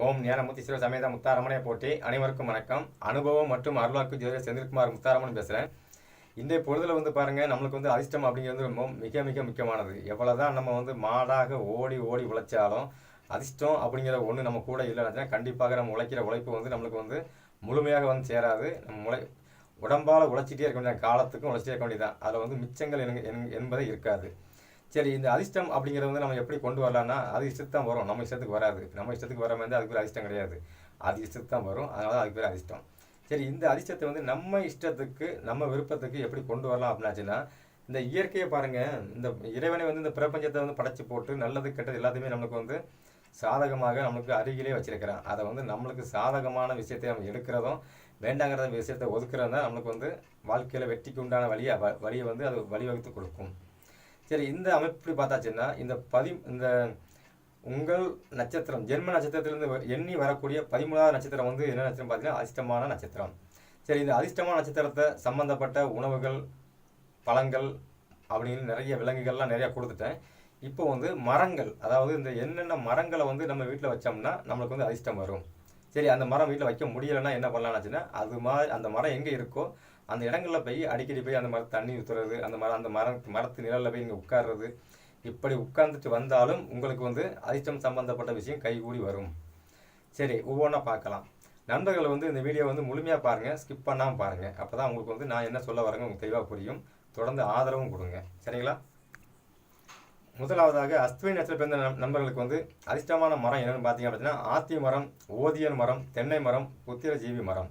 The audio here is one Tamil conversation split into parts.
ஓம் ஞானமூர்த்தி சிவ சமேத முத்தாரமனே போட்டி அனைவருக்கும் வணக்கம். அனுபவம் மற்றும் அருளாக்கு ஜோதிடர் செந்தில்குமார் முத்தாரமன் பேசுகிறேன் இந்த பொழுதில் வந்து பாருங்கள் நம்மளுக்கு வந்து அதிர்ஷ்டம் அப்படிங்கிறது ரொம்ப மிக மிக முக்கியமானது. எவ்வளோதான் நம்ம வந்து மாடாக ஓடி ஓடி உழைச்சாலும் அதிர்ஷ்டம் அப்படிங்கிற ஒன்று நம்ம கூட இல்லைன்னா கண்டிப்பாக நம்ம உழைக்கிற உழைப்பு வந்து நம்மளுக்கு வந்து முழுமையாக வந்து சேராது. நம்ம முளை உடம்பால் உழைச்சிட்டே இருக்க வேண்டிய காலத்துக்கும் உழைச்சிட்டே இருக்க வேண்டியதான் அதில் வந்து மிச்சங்கள் என்- என்பதே இருக்காது. சரி இந்த அதிர்ஷ்டம் அப்படிங்கிறத வந்து நம்ம எப்படி கொண்டு வரலாம்னா அது இஷ்டத்து தான் வரும். நம்ம இஷ்டத்துக்கு வராது. நம்ம இஷ்டத்துக்கு வர மாதிரி அதுக்கு பேர் அதிர்ஷ்டம் கிடையாது. அது இஷ்டத்து தான் வரும். அதனால அதுக்கு பேர் அதிர்ஷ்டம். சரி இந்த அதிர்ஷ்டத்தை வந்து நம்ம இஷ்டத்துக்கு நம்ம விருப்பத்துக்கு எப்படி கொண்டு வரலாம் அப்படின்னாச்சுன்னா இந்த இயற்கையை பாருங்கள் இந்த இறைவனை வந்து இந்த பிரபஞ்சத்தை வந்து படைச்சு போட்டு நல்லது கெட்டது எல்லாத்தையுமே நம்மளுக்கு வந்து சாதகமாக நம்மளுக்கு அருகிலே வச்சிருக்கிறான். அதை வந்து நம்மளுக்கு சாதகமான விஷயத்தை நம்ம எடுக்கிறதும் வேண்டாங்கிற விஷயத்தை ஒதுக்குறதும் தான் நம்மளுக்கு வந்து வாழ்க்கையில் வெற்றிக்கு உண்டான வழியை வ- வழியை வந்து அது வழிவகுத்து கொடுக்கும். சரி இந்த அமைப்பு பார்த்தாச்சுன்னா இந்த பதி இந்த உங்கள் நட்சத்திரம் ஜென்ம நட்சத்திரத்திலிருந்து எண்ணி வரக்கூடிய பதிமூணாவது நட்சத்திரம் வந்து என்ன நட்சத்திரம் பார்த்தீங்கன்னா அதிர்ஷ்டமான நட்சத்திரம். சரி இந்த அதிர்ஷ்டமான நட்சத்திரத்தை சம்பந்தப்பட்ட உணவுகள் பழங்கள் அப்படின்னு நிறைய விலங்குகள்லாம் நிறையா கொடுத்துட்டேன். இப்போ வந்து மரங்கள் அதாவது இந்த என்னென்ன மரங்களை வந்து நம்ம வீட்டில் வச்சோம்னா நம்மளுக்கு வந்து அதிர்ஷ்டம் வரும். சரி அந்த மரம் வீட்டில் வைக்க முடியலைன்னா என்ன பண்ணலாம்னுச்சுன்னா அது மாதிரி அந்த மரம் எங்கே இருக்கோ அந்த இடங்களில் போய் அடிக்கடி போய் அந்த மரத்து தண்ணி ஊற்றுறது அந்த மரம் அந்த மரம் மரத்து நிழலில் போய் இங்கே உட்கார்றது இப்படி உட்கார்ந்துட்டு வந்தாலும் உங்களுக்கு வந்து அதிர்ஷ்டம் சம்பந்தப்பட்ட விஷயம் கைகூடி வரும். சரி ஒவ்வொன்றா பார்க்கலாம். நண்பர்கள் வந்து இந்த வீடியோ வந்து முழுமையாக பாருங்கள் ஸ்கிப் பண்ணாமல் பாருங்கள் அப்போ தான் உங்களுக்கு வந்து நான் என்ன சொல்ல வரேங்க உங்களுக்கு தெளிவாக புரியும். தொடர்ந்து ஆதரவும் கொடுங்க. சரிங்களா? முதலாவதாக அஸ்வினி நட்சத்திரம் பிறந்த நண்பர்களுக்கு வந்து அதிர்ஷ்டமான மரம் என்னென்னு பார்த்தீங்க அப்படின்னா ஆத்தி மரம் ஓதியன் மரம் தென்னை மரம் புத்திரஜீவி மரம்.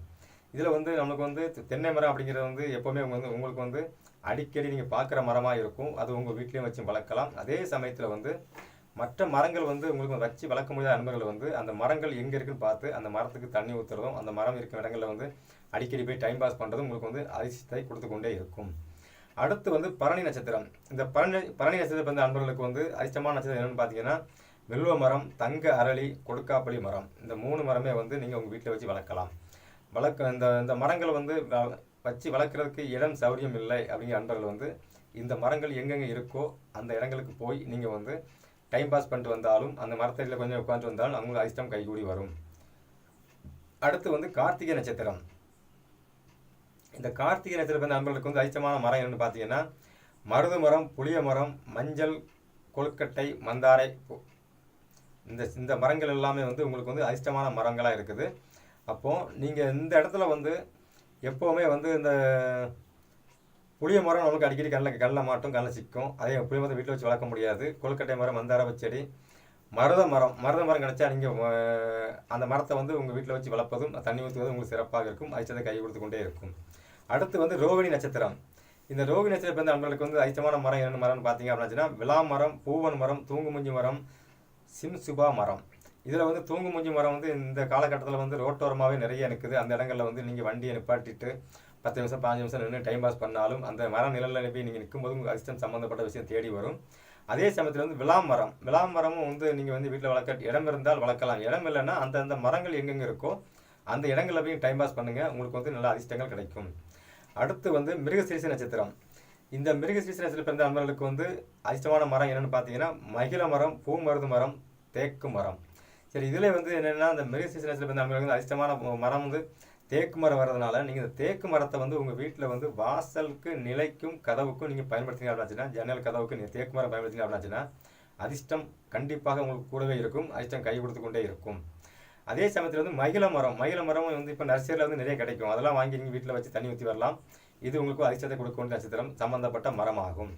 இதில் வந்து நம்மளுக்கு வந்து தென்னை மரம் அப்படிங்கிறது வந்து எப்போவுமே வந்து உங்களுக்கு வந்து அடிக்கடி நீங்கள் பார்க்குற மரமாக இருக்கும். அது உங்கள் வீட்லேயும் வச்சு வளர்க்கலாம். அதே சமயத்தில் வந்து மற்ற மரங்கள் வந்து உங்களுக்கு வச்சு வளர்க்க முடியாத நண்பர்கள் வந்து அந்த மரங்கள் எங்கே இருக்குன்னு பார்த்து அந்த மரத்துக்கு தண்ணி ஊற்றுறதும் அந்த மரம் இருக்கிற இடங்களில் வந்து அடிக்கடி போய் டைம் பாஸ் பண்ணுறதும் உங்களுக்கு வந்து அதிர்ஷ்டத்தை கொடுத்து கொண்டே இருக்கும். அடுத்து வந்து பரணி நட்சத்திரம். இந்த பரணி பரணி நட்சத்திரம் வந்து அன்பர்களுக்கு வந்து அதிர்ஷ்டமான நட்சத்திரம் என்னன்னு பார்த்தீங்கன்னா வெல்வ மரம் தங்க அரளி கொடுக்காப்பளி மரம். இந்த மூணு மரமே வந்து நீங்கள் உங்கள் வீட்டில் வச்சு வளர்க்கலாம். வளர்க்க இந்த இந்த மரங்களை வந்து வச்சு வளர்க்குறதுக்கு இடம் சௌரியம் இல்லை அப்படிங்கிற அன்பர்கள் வந்து இந்த மரங்கள் எங்கெங்கே இருக்கோ அந்த இடங்களுக்கு போய் நீங்கள் வந்து டைம் பாஸ் பண்ணிட்டு வந்தாலும் அந்த மரத்தடியில் கொஞ்சம் உட்காந்து வந்தாலும் அவங்களுக்கு அதிர்ஷ்டம் கைகூடி வரும். அடுத்து வந்து கார்த்திகை நட்சத்திரம். இந்த கார்த்திகை நட்சத்திரம் பிறந்த அன்பர்களுக்கு வந்து அதிர்ஷ்டமான மரம் என்னன்னு பார்த்தீங்கன்னா மருது மரம் புளிய மரம் மஞ்சள் கொழுக்கட்டை மந்தாரை இந்த இந்த மரங்கள் எல்லாமே வந்து உங்களுக்கு வந்து அதிர்ஷ்டமான மரங்களாக இருக்குது. அப்போது நீங்கள் இந்த இடத்துல வந்து எப்போவுமே வந்து இந்த புளிய மரம் நமக்கு அடிக்கடி கண்ணில் கண்ணில் மாட்டும் கண்ணில் சிக்கும். அதே புளிய மரத்தை வீட்டில் வச்சு வளர்க்க முடியாது. கொழுக்கட்டை மரம் மந்தார செடி மருத மரம் மருத மரம் கிடச்சா நீங்கள் அந்த மரத்தை வந்து உங்கள் வீட்டில் வச்சு வளர்ப்பதும் தண்ணி ஊற்றுவதும் உங்களுக்கு சிறப்பாக இருக்கும். அதிர்ஷ்டத்தை கை கொடுத்து கொண்டே இருக்கும். அடுத்து வந்து ரோகிணி நட்சத்திரம். இந்த ரோகிணி நட்சத்திரம் பிறந்த நண்பர்களுக்கு வந்து அதிர்ஷ்டமான மரம் என்னென்ன மரம்னு பார்த்தீங்க அப்படின்னா விலா மரம் பூவன் மரம் தூங்குமுஞ்சி மரம் சிம்சுபா மரம். இதில் வந்து தூங்குமுஞ்சி மரம் வந்து இந்த காலகட்டத்தில் வந்து ரோட்டோரமாகவே நிறைய நிற்குது. அந்த இடங்களில் வந்து நீங்கள் வண்டியை நிப்பாட்டிட்டு பத்து நிமிஷம் பாஞ்சு நிமிஷம் நின்று டைம் பாஸ் பண்ணாலும் அந்த மரம் நிழலில் போய் நீங்கள் நிற்கும்போது உங்கள் அதிர்ஷ்டம் சம்மந்தப்பட்ட விஷயம் தேடி வரும். அதே சமயத்தில் வந்து விளாமரம் விளாமரமும் வந்து நீங்கள் வந்து வீட்டில் வளர்க்க இடம் இருந்தால் வளர்க்கலாம். இடம் இல்லைன்னா அந்தந்த மரங்கள் எங்கெங்கே இருக்கோ அந்த இடங்களில் போய் டைம் பாஸ் பண்ணுங்கள் உங்களுக்கு வந்து நல்ல அதிர்ஷ்டங்கள் கிடைக்கும். அடுத்து வந்து மிருகசீரிச நட்சத்திரம். இந்த மிருகசீரிச நட்சத்திரம் பிறந்த நண்பர்களுக்கு வந்து அதிர்ஷ்டமான மரம் என்னென்னு பார்த்தீங்கன்னா மகிழ மரம் பூமருது மரம் தேக்கு மரம். சரி இதில் வந்து என்னென்னா இந்த மிருகசீரிச சீசனத்தில் வந்து நம்மளுக்கு வந்து அதிர்ஷ்டமான மரம் வந்து தேக்கு மரம் வர்றதுனால நீங்கள் இந்த தேக்கு மரத்தை வந்து உங்கள் வீட்டில் வந்து வாசலுக்கு நிலைக்கும் கதவுக்கும் நீங்கள் பயன்படுத்தினீங்க அப்படின்னா ஜன்னல் கதவுக்கு நீங்கள் தேக்கு மரம் பயன்படுத்தினீங்க அப்படின்னா அதிர்ஷ்டம் கண்டிப்பாக உங்களுக்கு கூடவே இருக்கும். அதிர்ஷ்டம் கை கொடுத்து கொண்டே இருக்கும். அதே சமயத்தில் வந்து மகிழ மரம் மகிழ மரம் வந்து இப்போ நர்சரியில் வந்து நிறைய கிடைக்கும். அதெல்லாம் வாங்கி நீங்கள் வீட்டில் வச்சு தண்ணி ஊற்றி வரலாம். இது உங்களுக்கு அதிர்ஷ்டத்தை கொடுக்கக்கூடிய நட்சத்திரம் சம்மந்தப்பட்ட மரமாகும்.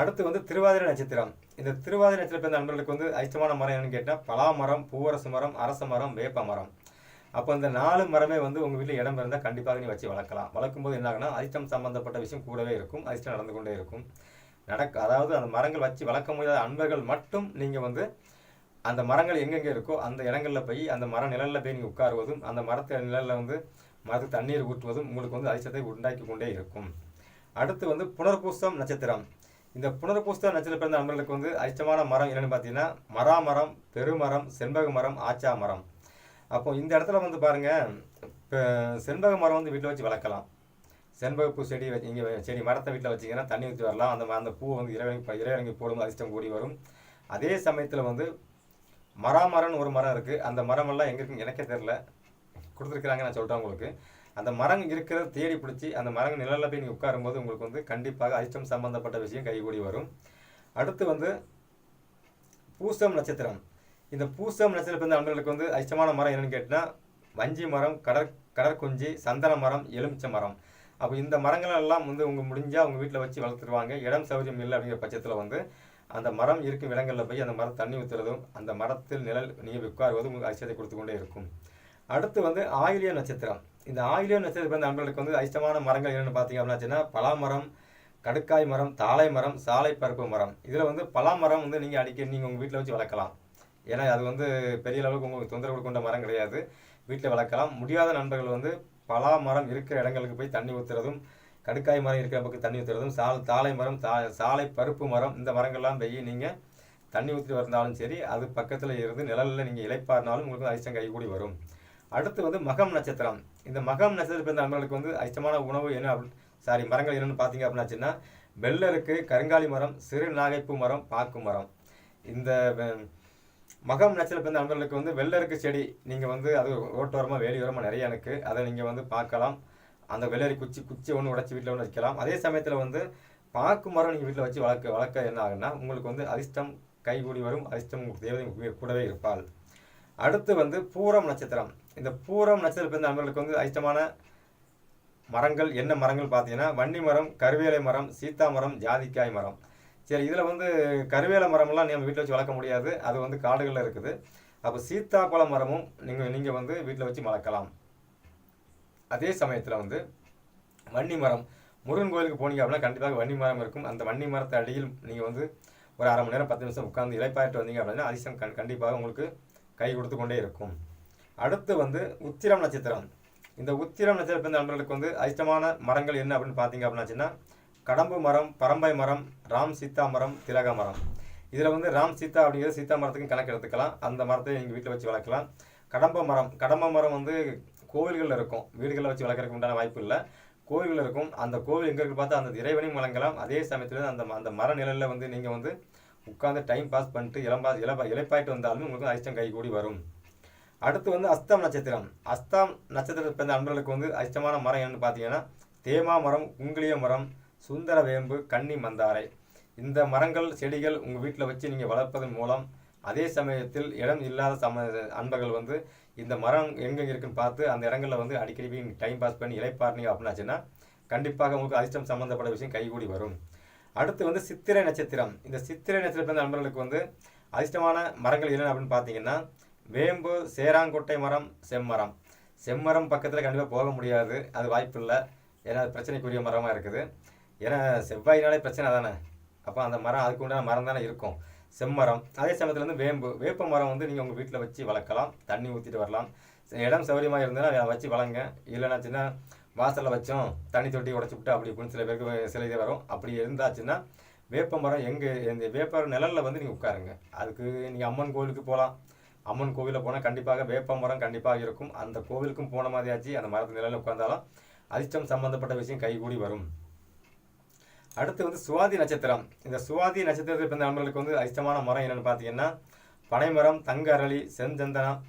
அடுத்து வந்து திருவாதிரை நட்சத்திரம். இந்த திருவாதிரை நட்சத்திரம் பிறந்த நண்பர்களுக்கு வந்து அதிர்ஷ்டமான மரம் என்னன்னு கேட்டால் பலா மரம் பூவரசு மரம் அரச மரம் வேப்ப மரம். அப்போ இந்த நாலு மரமே வந்து உங்கள் வீட்டில் இடம் இருந்தால் கண்டிப்பாக நீ வச்சு வளர்க்கலாம். வளர்க்கும்போது என்ன ஆகுனா அதிர்ஷ்டம் சம்மந்தப்பட்ட விஷயம் கூடவே இருக்கும். அதிர்ஷ்டம் நடந்து கொண்டே இருக்கும். நடக்க அதாவது அந்த மரங்கள் வச்சு வளர்க்க முடியாத அன்பர்கள் மட்டும் நீங்கள் வந்து அந்த மரங்கள் எங்கெங்கே இருக்கோ அந்த இடங்களில் போய் அந்த மர நிழலில் போய் நீங்கள் உட்காருவதும் அந்த மரத்து நிழலில் வந்து மரத்துக்கு தண்ணீர் ஊற்றுவதும் உங்களுக்கு வந்து அதிர்ஷ்டத்தை உண்டாக்கி கொண்டே இருக்கும். அடுத்து வந்து புனர்பூசம் நட்சத்திரம். இந்த புனர்பூச நட்சத்திரம் பிறந்த நண்பர்களுக்கு வந்து அதிர்ஷ்டமான மரம் என்னென்னு பார்த்தீங்கன்னா மராமரம் பெருமரம் செண்பக மரம் ஆச்சா மரம். அப்போ இந்த இடத்துல வந்து பாருங்கள் இப்போ செண்பக மரம் வந்து வீட்டில் வச்சு வளர்க்கலாம். செண்பக பூ செடி வச்சு இங்கே செடி மரத்தை வீட்டில் வச்சிங்கன்னா தண்ணி ஊற்றி வரலாம். அந்த அந்த பூ வந்து இறைவனுக்கு இறைவனுக்கு போடும் அதிர்ஷ்டம் கூடி வரும். அதே சமயத்தில் வந்து மராமரம்னு ஒரு மரம் இருக்குது அந்த மரமெல்லாம் எங்கே இருக்குன்னு எனக்கே தெரில கொடுத்துருக்குறாங்க நான் சொல்கிறேன் உங்களுக்கு. அந்த மரம் இருக்கிறத தேடி பிடிச்சி அந்த மரம் நிழலில் போய் நீங்கள் உட்காரும்போது உங்களுக்கு வந்து கண்டிப்பாக அதிர்ஷ்டம் சம்பந்தப்பட்ட விஷயம் கைகூடி வரும். அடுத்து வந்து பூசம் நட்சத்திரம். இந்த பூசம் நட்சத்திரம் வந்து நண்பர்களுக்கு வந்து அதிர்ஷ்டமான மரம் என்னென்னு கேட்டால் வஞ்சி மரம் கடற் கடற்குஞ்சி சந்தன மரம் எலுமிச்சை மரம். அப்போ இந்த மரங்கள் எல்லாம் வந்து உங்கள் முடிஞ்சால் உங்கள் வீட்டில் வச்சு வளர்த்துருவாங்க. இடம் சௌகரியம் இல்லை அப்படிங்கிற பட்சத்தில் வந்து அந்த மரம் இருக்கும் இடங்களில் போய் அந்த மரம் தண்ணி ஊற்றுறதும் அந்த மரத்தில் நிழல் நீங்கள் உட்காருவதும் உங்களுக்கு அதிர்ஷ்டத்தை கொடுத்து கொண்டே இருக்கும். அடுத்து வந்து ஆயிலிய நட்சத்திரம். இந்த ஆயிலிய நட்சத்திரம் வந்து நண்பர்களுக்கு வந்து அதிர்ஷ்டமான மரங்கள் என்னென்னு பார்த்தீங்க அப்படின்னாச்சுன்னா பலாமரம் கடுக்காய் மரம் தாழை மரம் சாலை பருப்பு மரம். இதில் வந்து பலா மரம் வந்து நீங்கள் அடிக்கடி நீங்கள் உங்கள் வீட்டில் வச்சு வளர்க்கலாம். ஏன்னா அது வந்து பெரிய அளவுக்கு உங்களுக்கு தொந்தரவு கொண்ட மரம் கிடையாது. வீட்டில் வளர்க்கலாம். முடியாத நண்பர்கள் வந்து பலா மரம் இருக்கிற இடங்களுக்கு போய் தண்ணி ஊற்றுறதும் கடுக்காய் மரம் இருக்கிற பக்கம் தண்ணி ஊற்றுறதும் சால் தாழை மரம் தா சாலை பருப்பு மரம் இந்த மரங்கள்லாம் போய் நீங்கள் தண்ணி ஊற்றிட்டு வந்தாலும் சரி அது பக்கத்தில் இருந்து நிழலில் நீங்கள் இழைப்பாருனாலும் உங்களுக்கு அதிர்ஷ்டம் கைகூடி வரும். அடுத்து வந்து மகம் நட்சத்திரம். இந்த மகம் நட்சத்திரம் பிறந்த நண்பர்களுக்கு வந்து அதிர்ஷ்டமான உணவு என்ன அப்படி சாரி மரங்கள் என்னென்னு பார்த்தீங்க அப்படின்னாச்சுன்னா வெள்ளருக்கு கருங்காலி மரம் சிறு நாகைப்பூ மரம் பாக்கு மரம். இந்த மகம் நட்சத்திரம் பிறந்த நண்பர்களுக்கு வந்து வெள்ளருக்கு செடி நீங்கள் வந்து அது ரோட்டோரமாக வேலியோரமாக நிறைய இருக்குது அதை நீங்கள் வந்து பார்க்கலாம். அந்த வெள்ளரி குச்சி குச்சி ஒன்று உடச்சி வீட்டில் ஒன்று வைக்கலாம். அதே சமயத்தில் வந்து பாக்கு மரம் நீங்கள் வீட்டில் வச்சு வளர்க்க வளர்க்க என்ன ஆகுன்னா உங்களுக்கு வந்து அதிர்ஷ்டம் கைகூடி வரும். அதிர்ஷ்டம் தேவதை கூடவே இருப்பாள். அடுத்து வந்து பூரம் நட்சத்திரம். இந்த பூரம் நட்சத்திர பிறந்த நண்பர்களுக்கு வந்து அதிர்ஷ்டமான மரங்கள் என்ன மரங்கள் பார்த்தீங்கன்னா வன்னி மரம் கருவேலை மரம் சீத்தா மரம் ஜாதிக்காய் மரம். சரி இதில் வந்து கருவேலை மரமெல்லாம் நம்ம வீட்டில் வச்சு வளர்க்க முடியாது. அது வந்து காடுகளில் இருக்குது. அப்போ சீத்தாப்பழ மரமும் நீங்கள் நீங்கள் வந்து வீட்டில் வச்சு வளர்க்கலாம். அதே சமயத்தில் வந்து வன்னி மரம் முருகன் கோயிலுக்கு போனீங்க அப்படின்னா கண்டிப்பாக வன்னி மரம் இருக்கும். அந்த வன்னி மரத்தை அடியில் நீங்கள் வந்து ஒரு அரை மணி நேரம் பத்து நிமிஷம் உட்காந்து இலைப்பாயிட்டு வந்தீங்க அப்படின்னா அதிசயம் கண் கண்டிப்பாக உங்களுக்கு கை கொடுத்து கொண்டே இருக்கும். அடுத்து வந்து உத்திரம் நட்சத்திரம். இந்த உத்திரம் நட்சத்திரம் பிறந்த நண்பர்களுக்கு வந்து அதிர்ஷ்டமான மரங்கள் என்ன அப்படின்னு பார்த்தீங்க அப்படின்னாச்சுன்னா கடம்பு மரம் பரம்பை மரம் ராம் சீதா மரம் திலக மரம். இதில் வந்து ராம் சீதா அப்படிங்கிறது சீதா மரத்துக்கும் கணக்கு எடுத்துக்கலாம். அந்த மரத்தை எங்கள் வீட்டில் வச்சு வளர்க்கலாம். கடம்ப மரம் கடம்ப மரம் வந்து கோவில்களில் இருக்கும். வீடுகளில் வச்சு வளர்க்குறதுக்கு உண்டான வாய்ப்பு இல்லை. கோவில்கள் இருக்கும். அந்த கோவில் எங்கே இருக்கு பார்த்தா அந்த இறைவனையும் வழங்கலாம். அதே சமயத்தில் அந்த அந்த மர நிழலில் வந்து நீங்கள் வந்து உட்காந்து டைம் பாஸ் பண்ணிட்டு இளம்பா இளப்பா இழப்பாயிட்டு வந்தாலும் உங்களுக்கு அதிர்ஷ்டம் கைகூடி வரும். அடுத்து வந்து அஸ்தம் நட்சத்திரம். அஸ்தம் நட்சத்திரத்தை பிறந்த அன்பர்களுக்கு வந்து அதிர்ஷ்டமான மரம் என்னன்னு பார்த்தீங்கன்னா தேமா மரம் குங்கிலிய மரம் சுந்தர வேம்பு கன்னி மந்தாரை. இந்த மரங்கள் செடிகள் உங்கள் வீட்டில் வச்சு நீங்கள் வளர்ப்பதன் மூலம் அதே சமயத்தில் இடம் இல்லாத சம அன்பர்கள் வந்து இந்த மரம் எங்கே இருக்குன்னு பார்த்து அந்த இடங்களில் வந்து அடிக்கடி போய் டைம் பாஸ் பண்ணி இலைப்பாருனீங்க அப்படின்னாச்சுன்னா கண்டிப்பாக உங்களுக்கு அதிர்ஷ்டம் சம்மந்தப்பட்ட விஷயம் கைகூடி வரும். அடுத்து வந்து சித்திரை நட்சத்திரம். இந்த சித்திரை நட்சத்திரம் பிறந்த நண்பர்களுக்கு வந்து அதிர்ஷ்டமான மரங்கள் என்னென்ன அப்படின்னு பார்த்தீங்கன்னா வேம்பு சேராங்கொட்டை மரம் செம்மரம். செம்மரம் பக்கத்தில் கண்டிப்பாக போக முடியாது. அது வாய்ப்பு இல்லை ஏன்னா அது பிரச்சனைக்குரிய மரமாக இருக்குது. ஏன்னா செவ்வாயினாலே பிரச்சனை தானே? அப்போ அந்த மரம் அதுக்கு உண்டான மரம் தானே இருக்கும். செம்மரம். அதே சமயத்தில் வந்து வேம்பு. வேப்ப மரம் வந்து நீங்கள் உங்கள் வீட்டில் வச்சு வளர்க்கலாம். தண்ணி ஊற்றிட்டு வரலாம். இடம் சௌகரியமாக இருந்ததுன்னா அதை வச்சு வளங்க இல்லைனாச்சுன்னா வாசலில் வச்சோம் தண்ணி தொட்டி உடச்சி விட்டு அப்படி இப்படின்னு சில பேருக்கு சில இது வரும். அப்படி இருந்தாச்சுன்னா வேப்ப மரம் எங்கே இந்த வேப்ப நிழலில் வந்து நீங்கள் உட்காருங்க. அதுக்கு நீங்கள் அம்மன் கோவிலுக்கு போகலாம். அம்மன் கோவிலில் போனால் கண்டிப்பாக வேப்ப மரம் கண்டிப்பாக இருக்கும். அந்த கோவிலுக்கும் போன மாதிரியாச்சு. அந்த மரத்து நிலையில் உட்கார்ந்தாலும் அதிர்ஷ்டம் சம்பந்தப்பட்ட விஷயம் கைகூடி வரும். அடுத்து வந்து சுவாதி நட்சத்திரம். இந்த சுவாதி நட்சத்திரத்தில் பிறந்த நண்பர்களுக்கு வந்து அதிர்ஷ்டமான மரம் என்னென்னு பார்த்தீங்கன்னா பனைமரம் தங்க அரளி செஞ்சந்தனம்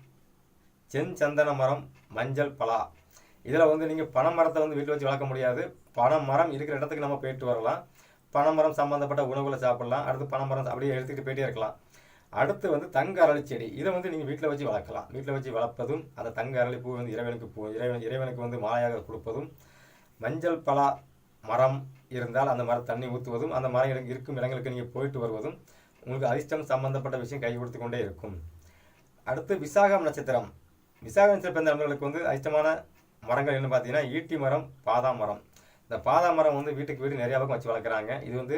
செஞ்சந்தன மரம் மஞ்சள் பலா. இதில் வந்து நீங்கள் பனை மரத்தை வந்து வீட்டில் வச்சு வளர்க்க முடியாது. பனை மரம் இருக்கிற இடத்துக்கு நம்ம போயிட்டு வரலாம். பனை மரம் சம்மந்தப்பட்ட உணவுகளை சாப்பிடலாம். அடுத்து பனை மரம் அப்படியே எடுத்துக்கிட்டு போயிட்டே இருக்கலாம். அடுத்து வந்து தங்க அரளி செடி. இதை வந்து நீங்கள் வீட்டில் வச்சு வளர்க்கலாம். வீட்டில் வச்சு வளர்ப்பதும் அந்த தங்க அரளி பூ வந்து இறைவனுக்கு பூ இறைவன் இறைவனுக்கு வந்து மாலையாக கொடுப்பதும் மஞ்சள் பலா மரம் இருந்தால் அந்த மரம் தண்ணி ஊற்றுவதும் அந்த மரம் இடம் இருக்கும் இடங்களுக்கு நீங்கள் போயிட்டு வருவதும் உங்களுக்கு அதிர்ஷ்டம் சம்பந்தப்பட்ட விஷயம் கை கொடுத்து கொண்டே இருக்கும். அடுத்து விசாகம் நட்சத்திரம். விசாக நட்சத்திரம் பிறந்த நண்பர்களுக்கு வந்து அதிர்ஷ்டமான மரங்கள் என்ன பார்த்தீங்கன்னா ஈட்டி மரம் பாதாம் மரம். இந்த பாதாம் மரம் வந்து வீட்டுக்கு வீடு நிறையா பக்கம் வச்சு வளர்க்குறாங்க. இது வந்து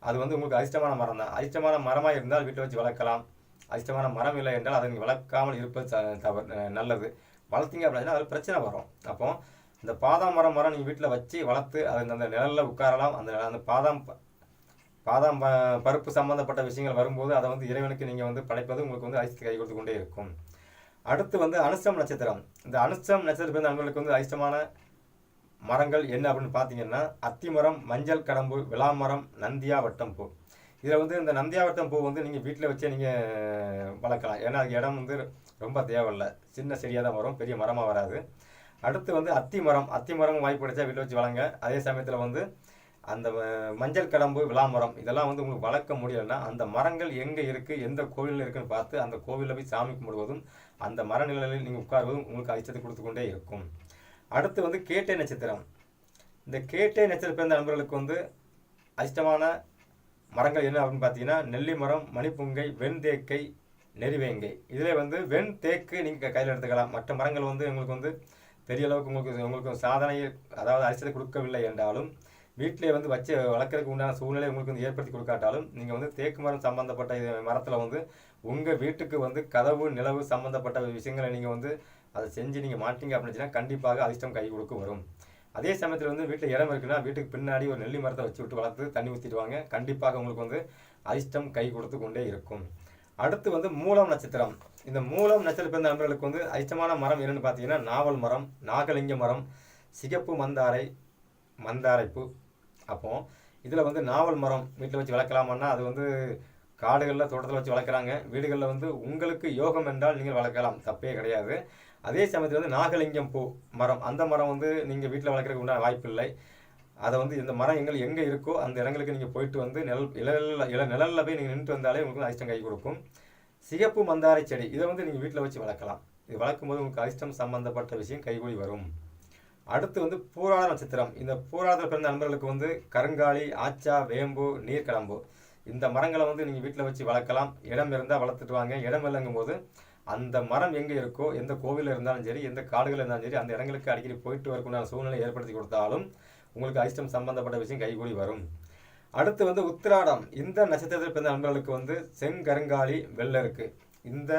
அது வந்து உங்களுக்கு அதிர்ஷ்டமான மரம் தான் அதிர்ஷ்டமான மரமாக இருந்தால் வீட்டில் வச்சு வளர்க்கலாம். அதிர்ஷ்டமான மரம் இல்லை என்றால் அதை நீங்கள் வளர்க்காமல் இருப்பது தவறு நல்லது. வளர்த்தீங்க அப்படின்னா அதில் பிரச்சனை வரும். அப்போ இந்த பாதாம் மரம் மரம் நீங்கள் வீட்டில் வச்சு வளர்த்து அது அந்த நிழலில் உட்காரலாம். அந்த அந்த பாதாம் ப- பாதாம் ப- பருப்பு சம்மந்தப்பட்ட விஷயங்கள் வரும்போது அதை வந்து இறைவனுக்கு நீங்கள் வந்து படைப்பது உங்களுக்கு வந்து அதிர்ஷ்டத்தை கை கொடுத்து கொண்டே இருக்கும். அடுத்து வந்து அனுசம் நட்சத்திரம். இந்த அனுசம் நட்சத்திரம் வந்து நண்பர்களுக்கு வந்து அதிர்ஷ்டமான மரங்கள் என்ன அப்படின்னு பார்த்தீங்கன்னா அத்திமரம் மஞ்சள் கடம்பு விளாமரம் நந்தியா வட்டம்பூ இதில் வந்து இந்த நந்தியாவட்டம் பூ வந்து நீங்கள் வீட்டில் வச்சே நீங்கள் வளர்க்கலாம். ஏன்னா அதுக்கு இடம் வந்து ரொம்ப தேவையில்லை. சின்ன செடியாக தான் வரும் பெரிய மரமாக வராது. அடுத்து வந்து அத்தி மரம். அத்தி மரம் வாய்ப்பு கிடைச்சா வீட்டில் வச்சு வளங்க அதே சமயத்தில் வந்து அந்த மஞ்சள் கடம்பு விளாமரம் இதெல்லாம் வந்து உங்களுக்கு வளர்க்க முடியலைன்னா அந்த மரங்கள் எங்கே இருக்குது எந்த கோவிலில் இருக்குன்னு பார்த்து அந்த கோவிலில் போய் சாமி கும்பிடுவதும் அந்த மர நிழலில் நீங்கள் உட்காருவதும் உங்களுக்கு அதிர்ஷ்டத்தை கொடுத்து கொண்டே இருக்கும். அடுத்து வந்து கேட்டை நட்சத்திரம். இந்த கேட்டை நட்சத்திரம் பிறந்த நண்பர்களுக்கு வந்து அதிர்ஷ்டமான மரங்கள் என்ன அப்படின்னு பார்த்தீங்கன்னா நெல்லி மரம் மணிப்புங்கை வெண்தேக்கை நெறிவேங்கை. இதில் வந்து வெண் தேக்கு நீங்கள் கையில் எடுத்துக்கலாம். மற்ற மரங்கள் வந்து உங்களுக்கு வந்து பெரிய அளவுக்கு உங்களுக்கு உங்களுக்கு சாதனை அதாவது அரிசத்தை கொடுக்கவில்லை என்றாலும் வீட்டிலே வந்து வச்சு வளர்க்குறதுக்கு உண்டான சூழ்நிலை உங்களுக்கு வந்து ஏற்படுத்தி கொடுக்காட்டாலும் நீங்கள் வந்து தேக்கு மரம் சம்மந்தப்பட்ட மரத்தில் வந்து உங்கள் வீட்டுக்கு வந்து கதவு நிலவு சம்மந்தப்பட்ட விஷயங்களை நீங்கள் வந்து அதை செஞ்சு நீங்கள் மாட்டிங்க அப்படின்னா கண்டிப்பாக அதிர்ஷ்டம் கை கொடுக்க வரும். அதே சமயத்தில் வந்து வீட்டில் இடம் இருக்குன்னா வீட்டுக்கு பின்னாடி ஒரு நெல்லி மரத்தை வச்சு விட்டு வளர்த்து தண்ணி ஊற்றிடுவாங்க கண்டிப்பாக உங்களுக்கு வந்து அதிர்ஷ்டம் கை கொடுத்து கொண்டே இருக்கும். அடுத்து வந்து மூலம் நட்சத்திரம். இந்த மூலம் நட்சத்திரம் பிறந்த நண்பர்களுக்கு வந்து அதிர்ஷ்டமான மரம் என்னன்னு பார்த்தீங்கன்னா நாவல் மரம் நாகலிங்க மரம் சிகப்பு மந்தாரை மந்தாரைப்பு. அப்போ இதில் வந்து நாவல் மரம் வீட்டில் வச்சு வளர்க்கலாமான்னா அது வந்து காடுகளில் தோட்டத்தில் வச்சு வளர்க்குறாங்க. வீடுகளில் வந்து உங்களுக்கு யோகம் என்றால் நீங்கள் வளர்க்கலாம். தப்பே கிடையாது. அதே சமயத்தில் வந்து நாகலிங்கம் பூ மரம். அந்த மரம் வந்து நீங்கள் வீட்டில் வளர்க்குறதுக்கு உண்டான வாய்ப்பு இல்லை அதை வந்து இந்த மரம் எங்கள் எங்கே இருக்கோ அந்த இடங்களுக்கு நீங்கள் போயிட்டு வந்து நிழல் இளல் இள நிழலில் போய் நீங்கள் நின்று வந்தாலே உங்களுக்கு அதிர்ஷ்டம் கை கொடுக்கும். சிகப்பு மந்தாரை செடி இதை வந்து நீங்கள் வீட்டில் வச்சு வளர்க்கலாம். இது வளர்க்கும் போது உங்களுக்கு அதிர்ஷ்டம் சம்மந்தப்பட்ட விஷயம் கைகூடி வரும். அடுத்து வந்து பூராட நட்சத்திரம். இந்த பூராடத்தில் பிறந்த நண்பர்களுக்கு வந்து கருங்காலி ஆச்சா வேம்பு நீர்க்கிழம்பு இந்த மரங்களை வந்து நீங்கள் வீட்டில் வச்சு வளர்க்கலாம். இடம் இருந்தால் வளர்த்துட்டு வாங்க. இடம் இல்லைங்கும் போது அந்த மரம் எங்கே இருக்கோ எந்த கோவிலில் இருந்தாலும் சரி எந்த காடுகளில் இருந்தாலும் சரி அந்த இடங்களுக்கு அடிக்கடி போயிட்டு வரக்கூடிய சூழ்நிலை ஏற்படுத்தி கொடுத்தாலும் உங்களுக்கு அதிர்ஷ்டம் சம்பந்தப்பட்ட விஷயம் கைகூடி வரும். அடுத்து வந்து உத்திராடம். இந்த நட்சத்திரத்தில் பிறந்த நண்பர்களுக்கு வந்து செங்கருங்காலி இருக்குது இந்த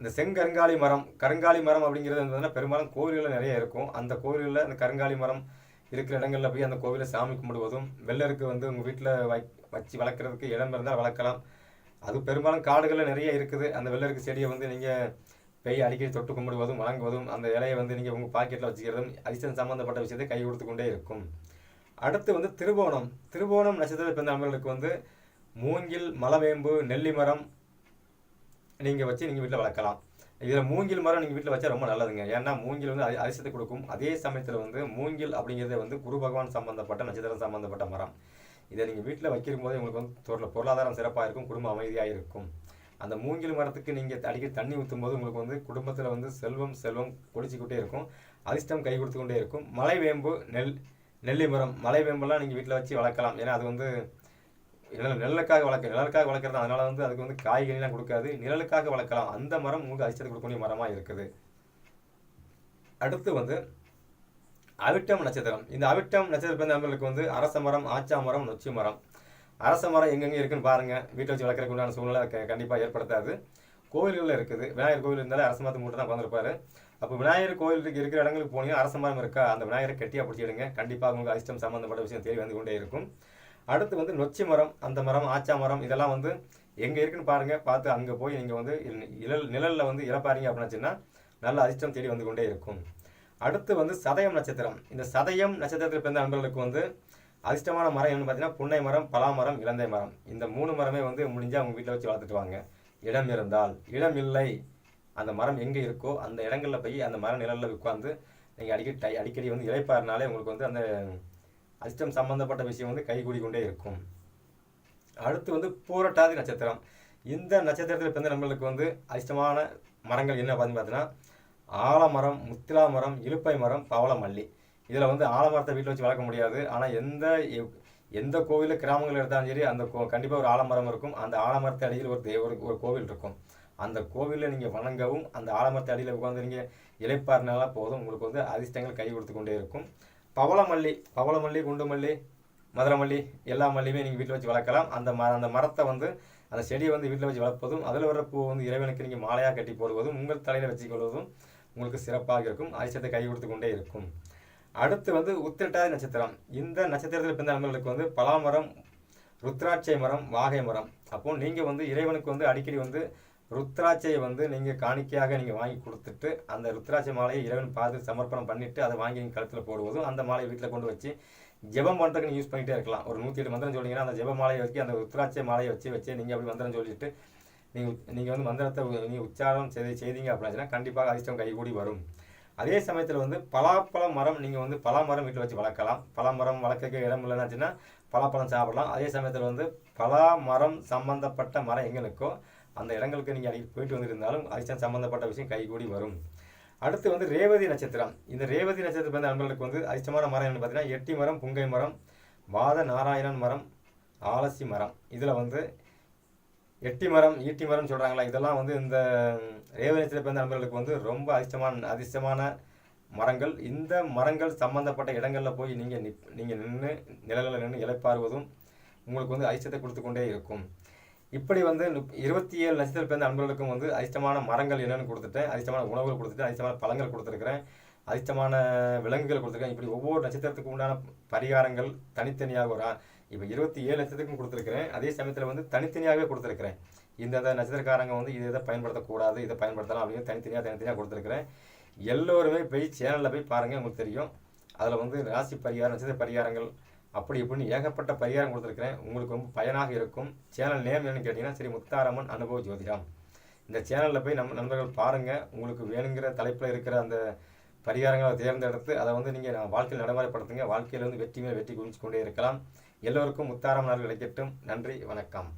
இந்த செங்கருங்காலி மரம் கருங்காலி மரம் அப்படிங்கிறது வந்து பெரும்பாலும் கோவில்களில் நிறைய இருக்கும். அந்த கோவில்களில் அந்த கருங்காலி மரம் இருக்கிற இடங்களில் போய் அந்த கோவிலை சாமி கும்பிடுவதும் வெள்ளருக்கு வந்து உங்கள் வீட்டில் வை வச்சு வளர்க்குறதுக்கு இடம் இருந்தால் வளர்க்கலாம். அது பெரும்பாலும் காடுகளில் நிறைய இருக்குது. அந்த வெள்ளருக்கு செடியை வந்து நீங்கள் பெய் அடிக்கடி தொட்டு கும்பிடுவதும் வழங்குவதும் அந்த இலையை வந்து நீங்கள் உங்கள் பாக்கெட்டில் வச்சுக்கிறதும் அதிர்ஷ்டம் சம்மந்தப்பட்ட விஷயத்தை கை கொடுத்து கொண்டே இருக்கும். அடுத்து வந்து திருவோணம் திருவோணம் நட்சத்திரத்தில் பிறந்த நண்பர்களுக்கு வந்து மூங்கில் மலவேம்பு நெல்லி மரம் நீங்கள் வச்சு நீங்கள் வீட்டில் வளர்க்கலாம். இதில் மூங்கில் மரம் நீங்கள் வீட்டில் வச்சா ரொம்ப நல்லதுங்க. ஏன்னா மூங்கில் வந்து அரி- அரிசத்தை கொடுக்கும். அதே சமயத்தில் வந்து மூங்கில் அப்படிங்கிறது வந்து குரு பகவான் சம்மந்தப்பட்ட நட்சத்திரம் சம்மந்தப்பட்ட மரம். இதை நீங்கள் வீட்டில் வைக்கும் போது உங்களுக்கு வந்து பொருள- பொருளாதாரம் சிறப்பாக இருக்கும் குடும்பம் அமைதியாக இருக்கும். அந்த மூங்கில் மரத்துக்கு நீங்கள் அடிக்கடி தண்ணி ஊற்றும் போது உங்களுக்கு வந்து குடும்பத்தில் வந்து செல்வம் செல்வம் கொடிச்சிக்கிட்டே இருக்கும். அதிர்ஷ்டம் கை கொடுத்து கொண்டே இருக்கும். மலை வேம்பு நெல் நெல்லி மரம் மலை வேம்பெல்லாம் நீங்கள் வீட்டில் வச்சு வளர்க்கலாம். ஏன்னா அது வந்து நிழல் நிழலுக்காக வளர்க்க நிழலுக்காக வளர்க்குறது அதனால் வந்து அதுக்கு வந்து காய்கறிலாம் கொடுக்காது. நிழலுக்காக வளர்க்கலாம். அந்த மரம் உங்களுக்கு அதிர்ஷ்டத்தை கொடுக்கக்கூடிய மரமாக இருக்குது. அடுத்து வந்து அவிட்டம் நட்சத்திரம். இந்த அவிட்டம் நட்சத்திரம் பிறந்த வந்து அரச மரம் ஆச்சா மரம் நொச்சி மரம். அரச மரம் எங்கெங்கே இருக்குன்னு பாருங்க. வீட்டில் வச்சு வளர்க்குறதுக்கு உண்டான சூழ்நிலை கண்டிப்பாக ஏற்படுத்தாது. கோவில்களில் இருக்குது. விநாயகர் கோவில் இருந்தாலும் அரச மரத்தை மூட்டை தான் உட்காந்துருப்பாரு அப்போ விநாயகர் கோயில் இருக்கிற இடங்களுக்கு போனீங்க அரச மரம் இருக்கா? அந்த விநாயகரை கெட்டியாக பிடிச்சிடுங்க கண்டிப்பாக உங்களுக்கு அதிர்ஷ்டம் சம்மந்தப்பட்ட விஷயம் தேடி வந்து கொண்டே இருக்கும். அடுத்து வந்து நொச்சி மரம் அந்த மரம் ஆச்சா மரம் இதெல்லாம் வந்து எங்கே இருக்குன்னு பாருங்க. பார்த்து அங்கே போய் நீங்கள் வந்து நிழல் இழல் நிழலில் வந்து இழப்பாருங்க அப்படின்னாச்சுன்னா நல்ல அதிர்ஷ்டம் தேடி வந்து கொண்டே இருக்கும். அடுத்து வந்து சதயம் நட்சத்திரம். இந்த சதயம் நட்சத்திரத்தில் பிறந்த நண்பர்களுக்கு வந்து அதிர்ஷ்டமான மரம் என்னன்னு பார்த்தீங்கன்னா புன்னை மரம் பலா மரம் இலந்தை மரம். இந்த மூணு மரமே வந்து முடிஞ்சால் அவங்க வீட்டில் வச்சு வளர்த்துட்டு வாங்க. இடம் இருந்தால். இடம் இல்லை. அந்த மரம் எங்கே இருக்கோ அந்த இடங்களில் போய் அந்த மர நிழலில் உட்காந்து நீங்கள் அடிக்கடி டை அடிக்கடி வந்து இழைப்பாருனாலே உங்களுக்கு வந்து அந்த அதிர்ஷ்டம் சம்பந்தப்பட்ட விஷயம் வந்து கைகூடி கொண்டே இருக்கும். அடுத்து வந்து பூரட்டாதி நட்சத்திரம். இந்த நட்சத்திரத்தில் பிறந்த நம்மளுக்கு வந்து அதிர்ஷ்டமான மரங்கள் என்ன பார்த்து பார்த்தீங்கன்னா ஆலமரம் முத்திலா மரம் இலுப்பை மரம் பவளமல்லி. இதில் வந்து ஆலமரத்தை வீட்டில் வச்சு வளர்க்க முடியாது. ஆனால் எந்த எந்த கோவிலில் கிராமங்கள் எடுத்தாலும் சரி அந்த கோ கண்டிப்பாக ஒரு ஆலமரம் இருக்கும். அந்த ஆலமரத்து அடியில் ஒரு தேவ ஒரு கோவில் இருக்கும். அந்த கோவிலில் நீங்கள் வணங்கவும் அந்த ஆலமரத்தை அடியில் உட்காந்து நீங்கள் இழைப்பாருனால போதும். உங்களுக்கு வந்து அதிர்ஷ்டங்கள் கை கொடுத்து கொண்டே இருக்கும். பவளமல்லி பவளமல்லி குண்டுமல்லி மதுரமல்லி எல்லா மல்லியுமே நீங்கள் வீட்டில் வச்சு வளர்க்கலாம். அந்த ம அந்த மரத்தை வந்து அந்த செடியை வந்து வீட்டில் வச்சு வளர்ப்பதும் அதில் வர பூ வந்து இறைவனுக்கு நீங்கள் மாலையாக கட்டி போடுவதும் உங்கள் தலையில் வச்சுக்கொள்வதும் உங்களுக்கு சிறப்பாக இருக்கும். அதிர்ஷ்டத்தை கை கொடுத்து கொண்டே இருக்கும். அடுத்து வந்து உத்திரட்டாதி நட்சத்திரம். இந்த நட்சத்திரத்தில் பிறந்த நண்பர்களுக்கு வந்து பலாமரம் ருத்ராட்சை மரம் வாகை மரம். அப்போ நீங்கள் வந்து இறைவனுக்கு வந்து அடிக்கடி வந்து ருத்ராட்சையை வந்து நீங்கள் காணிக்கையாக நீங்கள் வாங்கி கொடுத்துட்டு அந்த ருத்ராட்சை மாலையை இறைவன் பார்த்து சமர்ப்பணம் பண்ணிவிட்டு அதை வாங்கி நீங்கள் கழுத்தில் போடுவதும் அந்த மாலையை வீட்டில் கொண்டு வச்சு ஜெபம் பண்ணுறதுக்கு நீங்கள் யூஸ் பண்ணிகிட்டே இருக்கலாம். ஒரு நூற்றி எட்டு மந்திரம் சொன்னீங்கன்னா அந்த ஜெப மாலையை வச்சு அந்த ருத்ராட்சை மாலையை வச்சு வச்சு நீங்கள் அப்படி மந்திரம் சொல்லிட்டு நீங்கள் நீங்கள் வந்து மந்திரத்தை நீங்கள் உச்சாரம் செய்து செய்தீங்க அப்படின்னா கண்டிப்பாக அதிர்ஷ்டம் கைகூடி வரும். அதே சமயத்தில் வந்து பலாப்பழ மரம் நீங்கள் வந்து பலா மரம் வீட்டில் வச்சு வளர்க்கலாம். பலா மரம் வளர்க்க இடம் இல்லைனாச்சுன்னா பலாப்பழம் சாப்பிடலாம். அதே சமயத்தில் வந்து பலா மரம் சம்பந்தப்பட்ட மரம் எங்கே அந்த இடங்களுக்கு நீங்கள் அடிக்கடி போயிட்டு வந்திருந்தாலும் அதிர்ஷ்டம் சம்மந்தப்பட்ட விஷயம் கைகூடி வரும். அடுத்து வந்து ரேவதி நட்சத்திரம். இந்த ரேவதி நட்சத்திரம் வந்து நண்பர்களுக்கு வந்து அதிர்ஷ்டமான மரம் என்னன்னு பார்த்தீங்கன்னா எட்டி மரம் புங்கை மரம் வாத நாராயணன் மரம் ஆலசி மரம். இதில் வந்து எட்டி மரம் ஈட்டி மரம் சொல்கிறாங்களா இதெல்லாம் வந்து இந்த ரேவதி பிறந்த நண்பர்களுக்கு வந்து ரொம்ப அதிர்ஷ்டமான அதிர்ஷ்டமான மரங்கள். இந்த மரங்கள் சம்பந்தப்பட்ட இடங்களில் போய் நீங்கள் நிப் நீங்கள் நின்று நிழலில் நின்று இலைப்பாறுவதும் உங்களுக்கு வந்து அதிர்ஷ்டத்தை கொடுத்து கொண்டே இருக்கும். இப்படி வந்து இருபத்தி ஏழு நட்சத்திரம் பிறந்த நண்பர்களுக்கும் வந்து அதிர்ஷ்டமான மரங்கள் என்னென்னு கொடுத்துட்டேன். அதிர்ஷ்டமான உணவுகள் கொடுத்துட்டேன். அதிர்ஷ்டமான பழங்கள் கொடுத்துருக்குறேன். அதிர்ஷ்டமான விலங்குகள் கொடுத்துருக்கேன். இப்படி ஒவ்வொரு நட்சத்திரத்துக்கு உண்டான பரிகாரங்கள் தனித்தனியாக ஒரு இப்போ இருபத்தி ஏழு நட்சத்திரத்துக்கும் கொடுத்துருக்குறேன். அதே சமயத்தில் வந்து தனித்தனியாகவே கொடுத்துருக்குறேன். இந்த நட்சத்திரக்காரங்க வந்து இதை இதை பயன்படுத்தக்கூடாது இதை பயன்படுத்தலாம் அப்படின்னு தனித்தனியாக தனித்தனியாக கொடுத்துருக்குறேன். எல்லோருமே போய் சேனலில் போய் பாருங்கள் உங்களுக்கு தெரியும். அதில் வந்து ராசி பரிகாரம் நட்சத்திர பரிகாரங்கள் அப்படி இப்படின்னு ஏகப்பட்ட பரிகாரம் கொடுத்துருக்குறேன். உங்களுக்கு ரொம்ப பயனாக இருக்கும். சேனல் நேம் என்னன்னு கேட்டிங்கன்னா சரி முத்தாரம்மன் அனுபவ ஜோதிடம். இந்த சேனலில் போய் நம்ம நண்பர்கள் பாருங்கள் உங்களுக்கு வேணுங்கிற தலைப்பில் இருக்கிற அந்த பரிகாரங்களை தேர்ந்தெடுத்து அதை வந்து நீங்கள் வாழ்க்கையில் நடைமுறைப்படுத்துங்க. வாழ்க்கையில் வந்து வெற்றி மேல் வெற்றி குவிச்சு கொண்டே இருக்கலாம். எல்லோருக்கும் முத்தாரம்மன் அருள் கிடைக்கட்டும் நன்றி வணக்கம்.